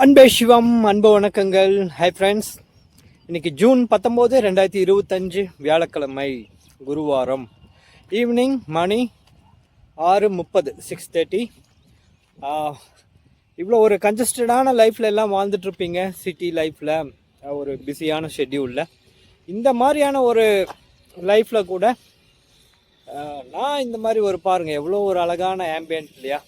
அன்பே சிவம் அன்பு வணக்கங்கள். ஹாய் ஃப்ரெண்ட்ஸ் இன்னைக்கு ஜூன் பத்தொம்போது ரெண்டாயிரத்தி இருபத்தஞ்சு வியாழக்கிழமை குருவாரம். ஈவினிங் மணி ஆறு முப்பது சிக்ஸ் தேர்ட்டி இவ்வளோ ஒரு கன்ஜஸ்டடான லைஃப்பில் எல்லாம் வாழ்ந்துட்டுருப்பீங்க சிட்டி லைஃப்பில் ஒரு பிஸியான ஷெட்யூலில் இந்த மாதிரியான ஒரு லைஃப்பில் கூட நான் இந்த மாதிரி ஒரு பாருங்கள் எவ்வளோ ஒரு அழகான ஆம்பியன்ட் இல்லையா?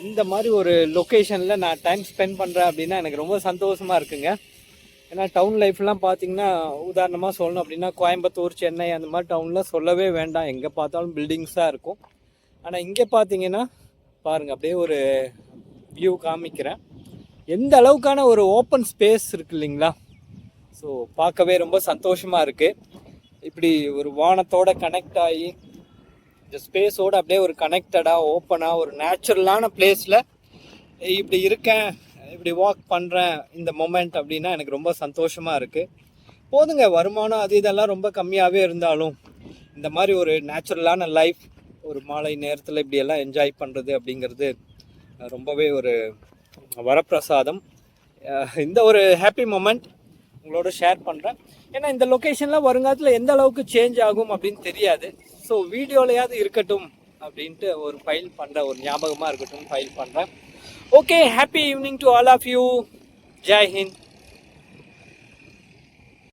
இந்த மாதிரி ஒரு லொக்கேஷனில் நான் டைம் ஸ்பெண்ட் பண்ணுறேன் அப்படின்னா எனக்கு ரொம்ப சந்தோஷமாக இருக்குங்க. ஏன்னா டவுன் லைஃப்லாம் பார்த்தீங்கன்னா உதாரணமாக சொல்லணும் அப்படின்னா கோயம்புத்தூர் சென்னை அந்த மாதிரி டவுன்லாம் சொல்லவே வேண்டாம். எங்கே பார்த்தாலும் பில்டிங்ஸாக இருக்கும். ஆனால் இங்கே பார்த்தீங்கன்னா பாருங்கள் அப்படியே ஒரு வியூ காமிக்கிறேன். எந்த அளவுக்கான ஒரு ஓப்பன் ஸ்பேஸ் இருக்கு இல்லைங்களா? ஸோ பார்க்கவே ரொம்ப சந்தோஷமாக இருக்குது இப்படி ஒரு வானத்தோட கனெக்ட் ஆகி இந்த ஸ்பேஸோட அப்படியே ஒரு கனெக்டடாக ஓப்பனாக ஒரு நேச்சுரலான பிளேஸில் இப்படி இருக்கேன் இப்படி வாக் பண்ணுறேன் இந்த மொமெண்ட் அப்படின்னா எனக்கு ரொம்ப சந்தோஷமாக இருக்குது போதுங்க வருமானம் அது இதெல்லாம் ரொம்ப கம்மியாகவே இருந்தாலும் இந்த மாதிரி ஒரு நேச்சுரலான லைஃப் ஒரு மாலை நேரத்தில் இப்படியெல்லாம் என்ஜாய் பண்ணுறது அப்படிங்கிறது ரொம்பவே ஒரு வரப்பிரசாதம். இந்த ஒரு ஹாப்பி மொமெண்ட் உங்களோட ஷேர் பண்ணுறேன் ஏன்னா இந்த லொக்கேஷன்லாம் வருங்காலத்தில் எந்த அளவுக்கு சேஞ்ச் ஆகும் அப்படின்னு தெரியாது. ஸோ வீடியோலையாவது இருக்கட்டும் அப்படின்ட்டு ஒரு ஃபைல் பண்ணுற ஒரு ஞாபகமாக இருக்கட்டும் ஃபைல் பண்ணுறேன் okay happy evening to all of you Jai Hind